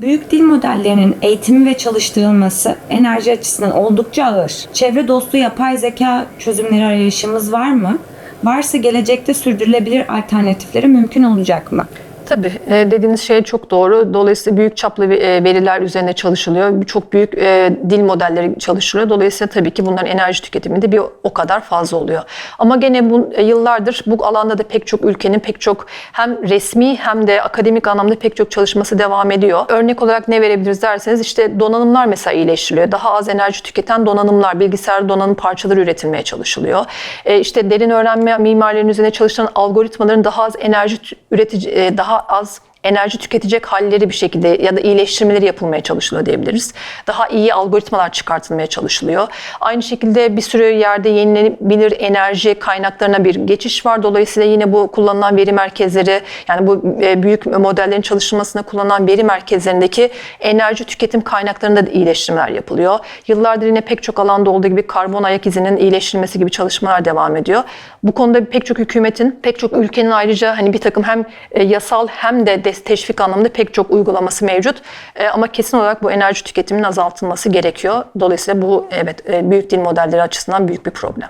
Büyük dil modellerinin eğitimi ve çalıştırılması enerji açısından oldukça ağır. Çevre dostu yapay zeka çözümleri arayışımız var mı? Varsa gelecekte sürdürülebilir alternatifleri mümkün olacak mı? Tabii e, dediğiniz şey çok doğru. Dolayısıyla büyük çaplı e, veriler üzerine çalışılıyor. Çok büyük e, dil modelleri çalışılıyor. Dolayısıyla tabii ki bunların enerji tüketimi de bir o kadar fazla oluyor. Ama gene bu yıllardır bu alanda da pek çok ülkenin pek çok hem resmi hem de akademik anlamda pek çok çalışması devam ediyor. Örnek olarak ne verebiliriz derseniz işte donanımlar mesela iyileştiriliyor. Daha az enerji tüketen donanımlar, bilgisayar donanım parçaları üretilmeye çalışılıyor. E, işte derin öğrenme mimarlarının üzerine çalışan algoritmaların daha az enerji üretici, daha az enerji tüketecek halleri bir şekilde ya da iyileştirmeleri yapılmaya çalışılıyor diyebiliriz. Daha iyi algoritmalar çıkartılmaya çalışılıyor. Aynı şekilde bir sürü yerde yenilenebilir enerji kaynaklarına bir geçiş var. Dolayısıyla yine bu kullanılan veri merkezleri yani bu e, büyük modellerin çalışılmasına kullanılan veri merkezlerindeki enerji tüketim kaynaklarında da iyileştirmeler yapılıyor. Yıllardır yine pek çok alanda olduğu gibi karbon ayak izinin iyileştirilmesi gibi çalışmalar devam ediyor. Bu konuda pek çok hükümetin, pek çok ülkenin ayrıca hani bir takım hem e, yasal hem de teşvik anlamında pek çok uygulaması mevcut. E, Ama kesin olarak bu enerji tüketiminin azaltılması gerekiyor. Dolayısıyla bu evet e, büyük dil modelleri açısından büyük bir problem.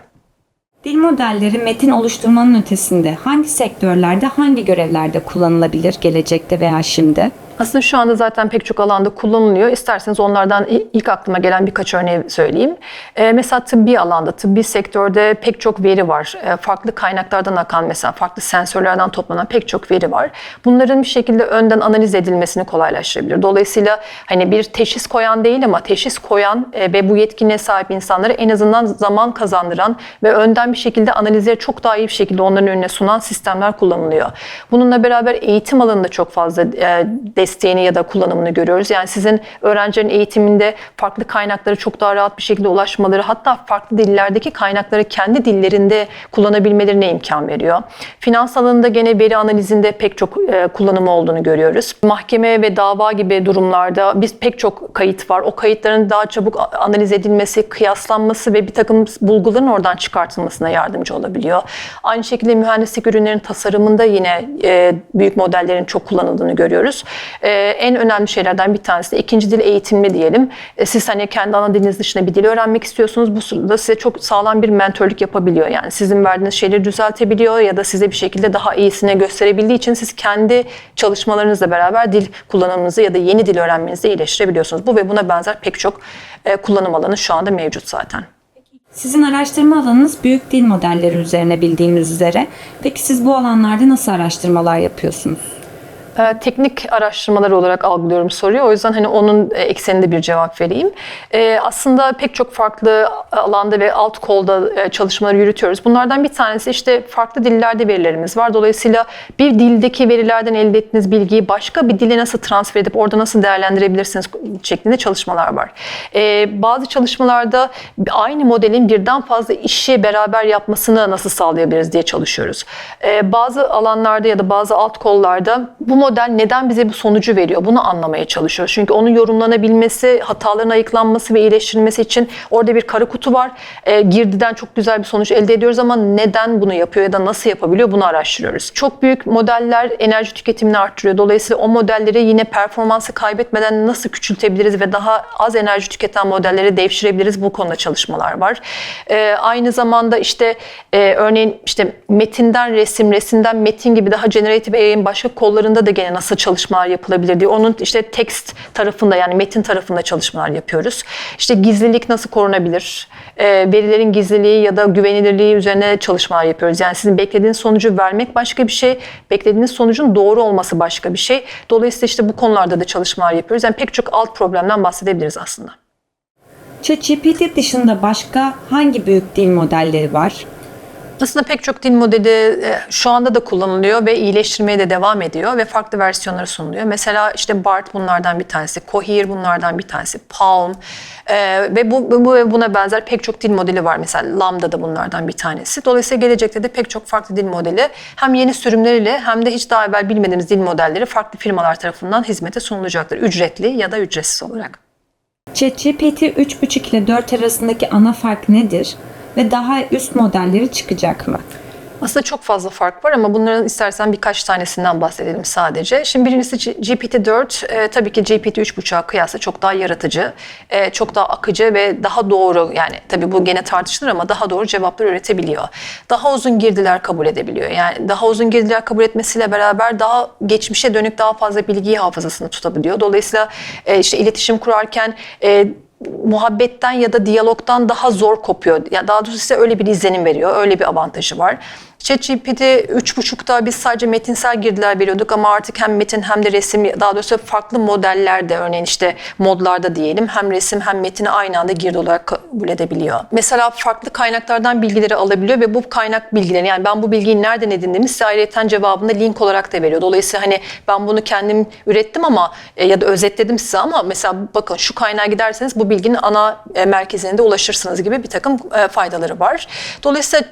Dil modelleri metin oluşturmanın ötesinde hangi sektörlerde, hangi görevlerde kullanılabilir gelecekte veya şimdi? Aslında şu anda zaten pek çok alanda kullanılıyor. İsterseniz onlardan ilk aklıma gelen birkaç örneği söyleyeyim. Ee, mesela tıbbi alanda, tıbbi sektörde pek çok veri var. Ee, farklı kaynaklardan akan mesela farklı sensörlerden toplanan pek çok veri var. Bunların bir şekilde önden analiz edilmesini kolaylaştırabilir. Dolayısıyla hani bir teşhis koyan değil ama teşhis koyan e, ve bu yetkinliğe sahip insanlara en azından zaman kazandıran ve önden bir şekilde analizleri çok daha iyi bir şekilde onların önüne sunan sistemler kullanılıyor. Bununla beraber eğitim alanında çok fazla e, desteğini ya da kullanımını görüyoruz. Yani sizin öğrencilerin eğitiminde farklı kaynaklara çok daha rahat bir şekilde ulaşmaları, hatta farklı dillerdeki kaynakları kendi dillerinde kullanabilmelerine imkan veriyor. Finans alanında gene veri analizinde pek çok e, kullanımı olduğunu görüyoruz. Mahkeme ve dava gibi durumlarda biz pek çok kayıt var. O kayıtların daha çabuk analiz edilmesi, kıyaslanması ve bir takım bulguların oradan çıkartılmasına yardımcı olabiliyor. Aynı şekilde mühendislik ürünlerin tasarımında yine e, büyük modellerin çok kullanıldığını görüyoruz. E, en önemli şeylerden bir tanesi de ikinci dil eğitimli diyelim. E, siz hani kendi ana diliniz dışında bir dil öğrenmek istiyorsunuz. Bu sırada size çok sağlam bir mentörlük yapabiliyor. Yani sizin verdiğiniz şeyleri düzeltebiliyor ya da size bir şekilde daha iyisine gösterebildiği için siz kendi çalışmalarınızla beraber dil kullanımınızı ya da yeni dil öğrenmenizi iyileştirebiliyorsunuz. Bu ve buna benzer pek çok e, kullanım alanı şu anda mevcut zaten. Sizin araştırma alanınız büyük dil modelleri üzerine bildiğimiz üzere. Peki siz bu alanlarda nasıl araştırmalar yapıyorsunuz? E, teknik araştırmalar olarak algılıyorum soruyu. O yüzden hani onun e, ekseninde bir cevap vereyim. E, aslında pek çok farklı alanda ve alt kolda e, çalışmaları yürütüyoruz. Bunlardan bir tanesi işte farklı dillerde verilerimiz var. Dolayısıyla bir dildeki verilerden elde ettiğiniz bilgiyi başka bir dile nasıl transfer edip orada nasıl değerlendirebilirsiniz şeklinde çalışmalar var. E, bazı çalışmalarda aynı modelin birden fazla işi beraber yapmasını nasıl sağlayabiliriz diye çalışıyoruz. Bazı alanlarda ya da bazı alt kollarda bu model neden bize bu sonucu veriyor? Bunu anlamaya çalışıyoruz. Çünkü onun yorumlanabilmesi, hataların ayıklanması ve iyileştirilmesi için orada bir kara kutu var. E, girdiden çok güzel bir sonuç elde ediyoruz ama neden bunu yapıyor ya da nasıl yapabiliyor bunu araştırıyoruz. Çok büyük modeller enerji tüketimini arttırıyor. Dolayısıyla o modelleri yine performansı kaybetmeden nasıl küçültebiliriz ve daha az enerji tüketen modelleri devşirebiliriz bu konuda çalışmalar var. E, aynı zamanda işte e, örneğin işte metinden resim, resimden metin gibi daha generative AI'nin başka kollarında da gene nasıl çalışmalar yapılabilir diye. Onun işte text tarafında yani metin tarafında çalışmalar yapıyoruz. İşte gizlilik nasıl korunabilir? E, verilerin gizliliği ya da güvenilirliği üzerine çalışmalar yapıyoruz. Yani sizin beklediğiniz sonucu vermek başka bir şey, beklediğiniz sonucun doğru olması başka bir şey. Dolayısıyla işte bu konularda da çalışmalar yapıyoruz. Yani pek çok alt problemden bahsedebiliriz aslında. ChatGPT dışında başka hangi büyük dil modelleri var? Aslında pek çok dil modeli e, şu anda da kullanılıyor ve iyileştirmeye de devam ediyor ve farklı versiyonları sunuluyor. Mesela işte BART bunlardan bir tanesi, Cohere bunlardan bir tanesi, Palm e, ve bu, bu buna benzer pek çok dil modeli var. Mesela Lambda da bunlardan bir tanesi. Dolayısıyla gelecekte de pek çok farklı dil modeli hem yeni sürümleriyle hem de hiç daha evvel bilmediğimiz dil modelleri farklı firmalar tarafından hizmete sunulacaktır. Ücretli ya da ücretsiz olarak. ChatGPT 3.5 ile 4 arasındaki ana fark nedir? Ve daha üst modelleri çıkacak mı? Aslında çok fazla fark var ama bunların istersen birkaç tanesinden bahsedelim sadece. Şimdi birincisi G- GPT-4 e, tabii ki GPT-3.5'a kıyasla çok daha yaratıcı, e, çok daha akıcı ve daha doğru yani tabii bu gene tartışılır ama daha doğru cevaplar üretebiliyor. Daha uzun girdiler kabul edebiliyor. Yani daha uzun girdiler kabul etmesiyle beraber daha geçmişe dönük daha fazla bilgiyi hafızasını tutabiliyor. Dolayısıyla e, işte iletişim kurarken e, muhabbetten ya da diyalogdan daha zor kopuyor. Ya daha doğrusu size öyle bir izlenim veriyor. Öyle bir avantajı var. ChatGPT 3.5'ta biz sadece metinsel girdiler veriyorduk ama artık hem metin hem de resim daha doğrusu farklı modellerde örneğin işte modlarda diyelim hem resim hem metini aynı anda girdi olarak kabul edebiliyor. Mesela farklı kaynaklardan bilgileri alabiliyor ve bu kaynak bilgilerini yani ben bu bilgiyi nereden edindiğimi size ayrıyeten cevabını link olarak da veriyor. Dolayısıyla hani ben bunu kendim ürettim ama e, ya da özetledim size ama mesela bakın şu kaynağa giderseniz bu bilginin ana e, merkezine de ulaşırsınız gibi bir takım e, faydaları var. Dolayısıyla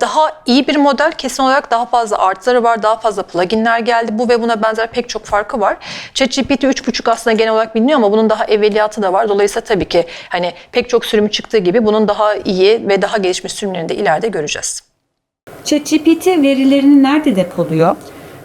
daha iyi bir model kesin olarak daha fazla artıları var, daha fazla pluginler geldi. Bu ve buna benzer pek çok farkı var. ChatGPT 3.5 aslında genel olarak biliniyor ama bunun daha evveliyatı da var. Dolayısıyla tabii ki hani pek çok sürümü çıktığı gibi bunun daha iyi ve daha gelişmiş sürümlerini de ileride göreceğiz. ChatGPT verilerini nerede depoluyor?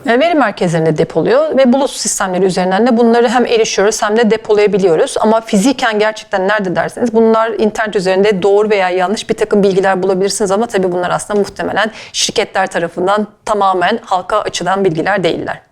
Veri merkezlerinde depoluyor ve bulut sistemleri üzerinden de bunları hem erişiyoruz hem de depolayabiliyoruz. Ama fiziken gerçekten nerede derseniz bunlar internet üzerinde doğru veya yanlış bir takım bilgiler bulabilirsiniz ama tabii bunlar aslında muhtemelen şirketler tarafından tamamen halka açılan bilgiler değiller.